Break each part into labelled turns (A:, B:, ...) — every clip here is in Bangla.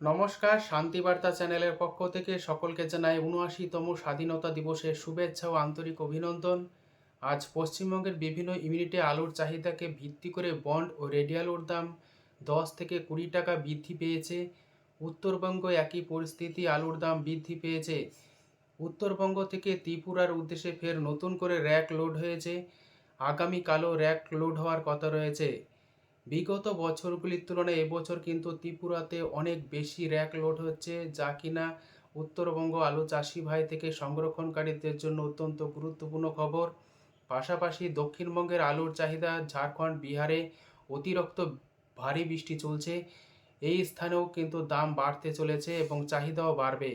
A: নমস্কার, শান্তিবার্তা চ্যানেলের পক্ষ থেকে সকলকে জানাই উনআশিতম স্বাধীনতা দিবসের শুভেচ্ছা ও আন্তরিক অভিনন্দন। আজ পশ্চিমবঙ্গের বিভিন্ন ইউনিটে আলুর চাহিদাকে ভিত্তি করে বন্ড ও রেডিয়ালুর দাম দশ থেকে কুড়ি টাকা বৃদ্ধি পেয়েছে। উত্তরবঙ্গ একই পরিস্থিতি, আলুর দাম বৃদ্ধি পেয়েছে। উত্তরবঙ্গ থেকে ত্রিপুরার উদ্দেশ্যে ফের নতুন করে র্যাক লোড হয়েছে। আগামীকালও র্যাক লোড হওয়ার কথা রয়েছে। বিগত বছরগুলির তুলনায় এবছর কিন্তু ত্রিপুরাতে অনেক বেশি র্যাক লোড হচ্ছে, যা কিনা উত্তরবঙ্গ আলু চাষি ভাই থেকে সংরক্ষণকারীদের জন্য অত্যন্ত গুরুত্বপূর্ণ খবর। পাশাপাশি দক্ষিণবঙ্গের আলুর চাহিদা ঝাড়খণ্ড, বিহারে অতিরিক্ত ভারী বৃষ্টি চলছে। এই স্থানেও কিন্তু দাম বাড়তে চলেছে এবং চাহিদাও বাড়বে।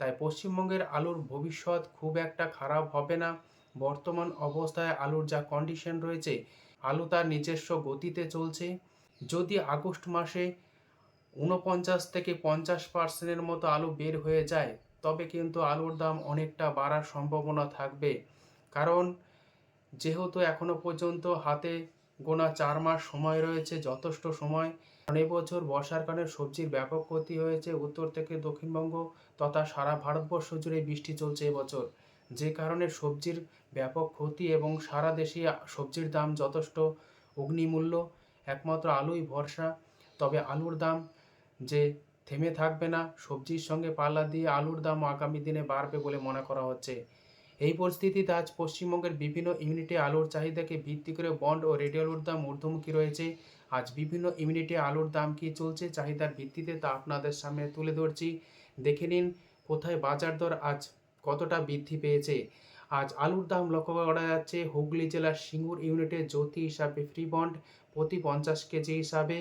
A: তাই পশ্চিমবঙ্গের আলুর ভবিষ্যৎ খুব একটা খারাপ হবে না। বর্তমান অবস্থায় আলুর যা কন্ডিশন রয়েছে আলু তার নিজস্ব গতিতে চলছে। যদি আগস্ট মাসে ঊনপঞ্চাশ থেকে পঞ্চাশ পার্সেন্টের মতো আলু বের হয়ে যায়, তবে কিন্তু আলুর দাম অনেকটা বাড়ার সম্ভাবনা থাকবে। কারণ, যেহেতু এখনও পর্যন্ত হাতে গোনা চার মাস সময় রয়েছে, যথেষ্ট সময় এবছর বর্ষার কারণে সবজির ব্যাপক ক্ষতি হয়েছে উত্তর থেকে দক্ষিণবঙ্গ তথা সারা ভারতবর্ষ জুড়ে বৃষ্টি চলছে এবছর। যে কারণে সবজির ব্যাপক ক্ষতি এবং সারা দেশে সবজির দাম যথেষ্ট অগ্নিমূল্য, একমাত্র আলুই ভরসা। তবে আলুর দাম যে থেমে থাকবে না, সবজির সঙ্গে পাল্লা দিয়ে আলুর দাম আগামী দিনে বাড়বে বলে মনে করা হচ্ছে। এই পরিস্থিতিতে আজ পশ্চিমবঙ্গের বিভিন্ন ইউনিটে আলুর চাহিদাকে ভিত্তি করে বন্ড ও রেডিয়ালুর দাম ঊর্ধ্বমুখী রয়েছে। আজ বিভিন্ন ইউনিটে আলুর দাম কি চলছে চাহিদার ভিত্তিতে তা আপনাদের সামনে তুলে ধরছি। দেখে নিন, কোথায় বাজার দর আজ কতটা বৃদ্ধি পেয়েছে? আজ আলুর দাম লক্ষ্য করা যাচ্ছে, হুগলি জেলার সিঙ্গুর ইউনিটে জ্যোতি হিসাবে ফ্রি বন্ড প্রতি পঞ্চাশ কেজি হিসাবে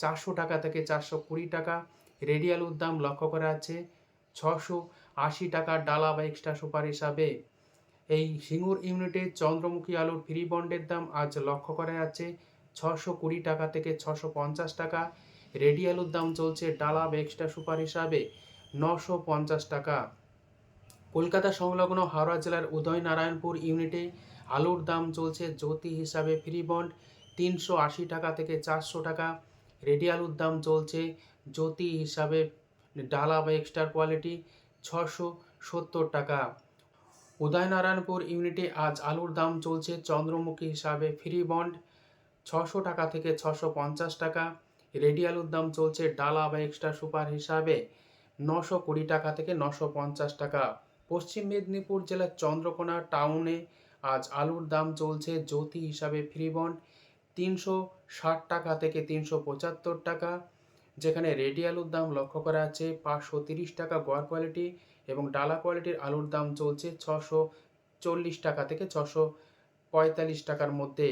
A: চারশো টাকা থেকে চারশো কুড়ি টাকা। রেডি আলুর দাম লক্ষ্য করা যাচ্ছে, ছশো আশি টাকার ডালা বা এক্সট্রা সুপার হিসাবে। এই সিঙ্গুর ইউনিটে চন্দ্রমুখী আলুর ফ্রি বন্ডের দাম আজ লক্ষ্য করা যাচ্ছে, ছশো কুড়ি টাকা থেকে ছশো পঞ্চাশ টাকা। রেডি আলুর দাম চলছে ডালা বা এক্সট্রা সুপার হিসাবে নশো পঞ্চাশ টাকা। কলকাতা সংলগ্ন হাওড়া জেলার উদয়নারায়ণপুর ইউনিটে আলুর দাম চলছে জ্যোতি হিসাবে ফ্রি বন্ড তিনশো আশি টাকা থেকে চারশো টাকা। রেডি আলুর দাম চলছে জ্যোতি হিসাবে ডালা বা এক্সট্রা কোয়ালিটি ছশো সত্তর টাকা। উদয়নারায়ণপুর ইউনিটে আজ আলুর দাম চলছে চন্দ্রমুখী হিসাবে ফ্রি বন্ড ছশো টাকা থেকে ছশো পঞ্চাশ টাকা। রেডি আলুর দাম চলছে ডালা বা এক্সট্রা সুপার হিসাবে নশো কুড়ি টাকা থেকে নশো পঞ্চাশ টাকা। পশ্চিম মেদিনীপুর জেলার চন্দ্রকোনা টাউনে আজ আলুর দাম চলছে জ্যোতি হিসাবে ফ্রি তিনশো ষাট টাকা থেকে তিনশো পঁচাত্তর টাকা, যেখানে রেডি আলুর দাম লক্ষ্য করা আছে পাঁচশো তিরিশ টাকা গড় কোয়ালিটি এবং ডালা কোয়ালিটির আলুর দাম চলছে ছশো চল্লিশ টাকা থেকে ছশো পঁয়তাল্লিশ টাকার মধ্যে।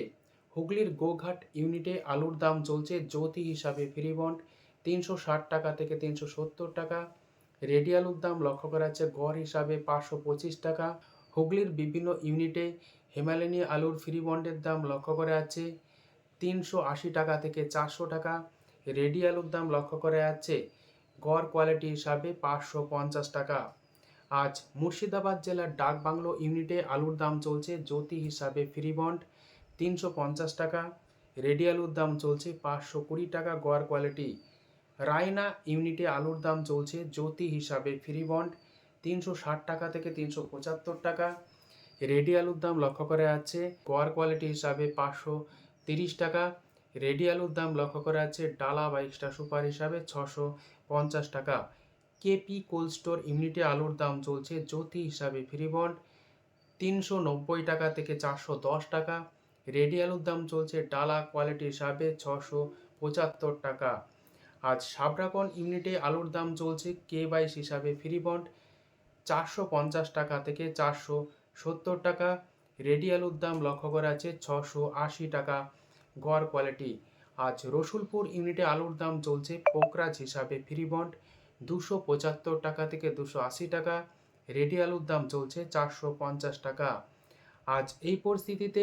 A: হুগলির গোঘাট ইউনিটে আলুর দাম চলছে জ্যোতি হিসাবে ফ্রি তিনশো ষাট টাকা থেকে তিনশো সত্তর টাকা রেডি আলুর দাম লক্ষ্য করা যাচ্ছে গড় হিসাবে পাঁচশো পঁচিশ টাকা। হুগলির বিভিন্ন ইউনিটে হেমালিনী আলুর ফ্রি বন্ডের দাম লক্ষ্য করা যাচ্ছে তিনশো আশি টাকা থেকে চারশো টাকা। রেডি আলুর দাম লক্ষ্য করা যাচ্ছে গড় কোয়ালিটি হিসাবে পাঁচশো পঞ্চাশ টাকা। আজ মুর্শিদাবাদ জেলার ডাক বাংলো ইউনিটে আলুর দাম চলছে জ্যোতি হিসাবে ফ্রি বন্ড তিনশো পঞ্চাশ টাকা। রেডি আলুর দাম চলছে পাঁচশো কুড়ি টাকা গড় কোয়ালিটি। রায়না ইউনিটে আলুর দাম চলছে জ্যোতি হিসাবে ফ্রি বন্ড তিনশো ষাট টাকা থেকে তিনশো পঁচাত্তর টাকা। রেডি আলুর দাম লক্ষ্য করা যাচ্ছে গড় কোয়ালিটি হিসাবে পাঁচশো তিরিশ টাকা। রেডি আলুর দাম লক্ষ্য করা যাচ্ছে ডালা বা এক্সট্রা সুপার হিসাবে ছশো পঞ্চাশ টাকা। কেপি কোল্ড স্টোর ইউনিটে আলুর দাম চলছে জ্যোতি হিসাবে ফ্রি বন্ড তিনশো নব্বই টাকা থেকে চারশো দশ টাকা। রেডি আলুর দাম চলছে ডালা কোয়ালিটি হিসাবে ছশো পঁচাত্তর টাকা। আজ সাবরাকন ইউনিটে আলুর দাম চলছে কে বাইশ হিসাবে ফ্রি বন্ড। চারশো পঞ্চাশ টাকা থেকে চারশো সত্তর টাকা। রেডি আলুর দাম লক্ষ্য করা আছে ছশো আশি টাকা। গড় কোয়ালিটি। আজ রসুলপুর ইউনিটে আলুর দাম চলছে পোকরাজ হিসাবে ফ্রি বন্ড। দুশো পঁচাত্তর টাকা থেকে দুশো আশি টাকা। রেডি আলুর দাম চলছে চারশো পঞ্চাশ টাকা। আজ এই পরিস্থিতিতে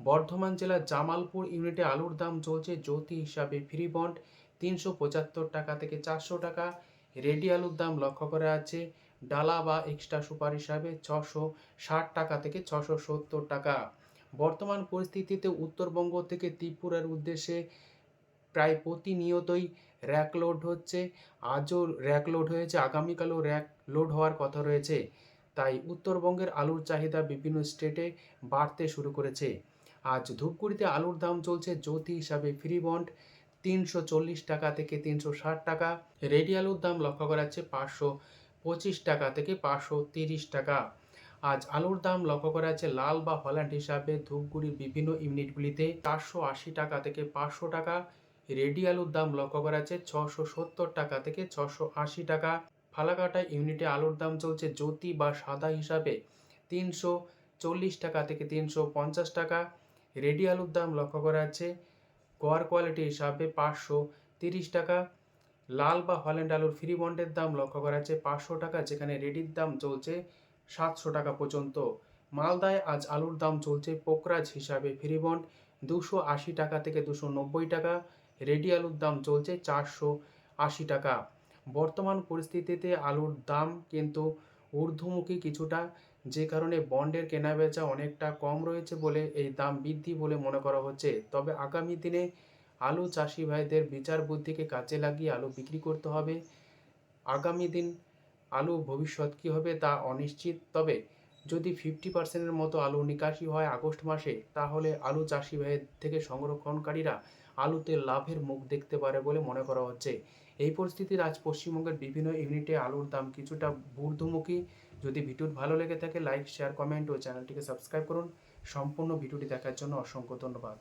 A: বর্ধমান জেলার জামালপুর ইউনিটে আলুর দাম চলছে জ্যোতি হিসাবে ফ্রি বন্ড। তিনশো পঁচাত্তর টাকা থেকে চারশো টাকা। রেডি আলুর দাম লক্ষ্য করা আছে ডালা বা এক্সট্রা সুপার হিসাবে ছশো ষাট টাকা থেকে ছশো সত্তর টাকা। বর্তমান পরিস্থিতিতে উত্তরবঙ্গ থেকে ত্রিপুরার উদ্দেশ্যে প্রায় প্রতিনিয়তই র্যাক লোড হচ্ছে। আজও র্যাক লোড হয়েছে, আগামীকালও র্যাক লোড হওয়ার কথা রয়েছে। তাই উত্তরবঙ্গের আলুর চাহিদা বিভিন্ন স্টেটে বাড়তে শুরু করেছে। আজ ধূপগুড়িতে আলুর দাম চলছে জ্যোতি হিসাবে ফ্রি বন্ড। তিনশো চল্লিশ টাকা থেকে তিনশো ষাট টাকা। রেডি আলুর দাম লক্ষ্য করা যাচ্ছে পাঁচশো পঁচিশ টাকা থেকে পাঁচশো তিরিশ টাকা। আজ আলুর দাম লক্ষ্য করা যাচ্ছে লাল বা হল্যান্ড হিসাবে ধূপগুড়ির বিভিন্ন ইউনিটগুলিতে চারশো আশি টাকা থেকে পাঁচশো টাকা। রেডি আলুর দাম লক্ষ্য করা যাচ্ছে ছশো সত্তর টাকা থেকে ছশো আশি টাকা। ফালাকাটা ইউনিটে আলুর দাম চলছে জ্যোতি বা সাদা হিসাবে তিনশো চল্লিশ টাকা থেকে তিনশো পঞ্চাশ টাকা। রেডি আলুর দাম লক্ষ্য করা যাচ্ছে গড় কোয়ালিটি হিসাবে পাঁচশো তিরিশ টাকা। লাল বা হল্যান্ড আলুর ফ্রি বন্ডের দাম লক্ষ্য করা যাচ্ছে পাঁচশো টাকা, যেখানে রেডির দাম চলছে সাতশো টাকা পর্যন্ত। মালদায় আজ আলুর দাম চলছে পোকরাজ হিসাবে ফ্রি বন্ড, দুশো আশি টাকা থেকে দুশো নব্বই টাকা। রেডি আলুর দাম চলছে চারশো আশি টাকা। বর্তমান পরিস্থিতিতে আলুর দাম কিন্তু ঊর্ধ্বমুখী কিছুটা। যে কারণে বন্ডের কেনাবেচা অনেকটা কম রয়েছে বলে এই দাম বৃদ্ধি বলে মনে করা হচ্ছে। তবে আগামী দিনে আলু চাষি ভাইদের বিচার বুদ্ধিকে কাজে লাগিয়ে আলু বিক্রি করতে হবে। আগামী দিন আলু ভবিষ্যৎ কী হবে তা অনিশ্চিত। তবে যদি ফিফটি পার্সেন্টের মতো আলু নিকাশি হয় আগস্ট মাসে, তাহলে আলু চাষি ভাইয়ের থেকে সংরক্ষণকারীরা আলুতে লাভের মুখ দেখতে পারে বলে মনে করা হচ্ছে। এই পরিস্থিতির আজ পশ্চিমবঙ্গের বিভিন্ন ইউনিটে আলুর দাম কিছুটা ঊর্ধ্বমুখী। যদি ভিডিওটি ভালো লেগে থাকে লাইক শেয়ার কমেন্ট ও চ্যানেলটিকে সাবস্ক্রাইব করুন। সম্পূর্ণ ভিডিওটি দেখার জন্য অসংখ্য ধন্যবাদ।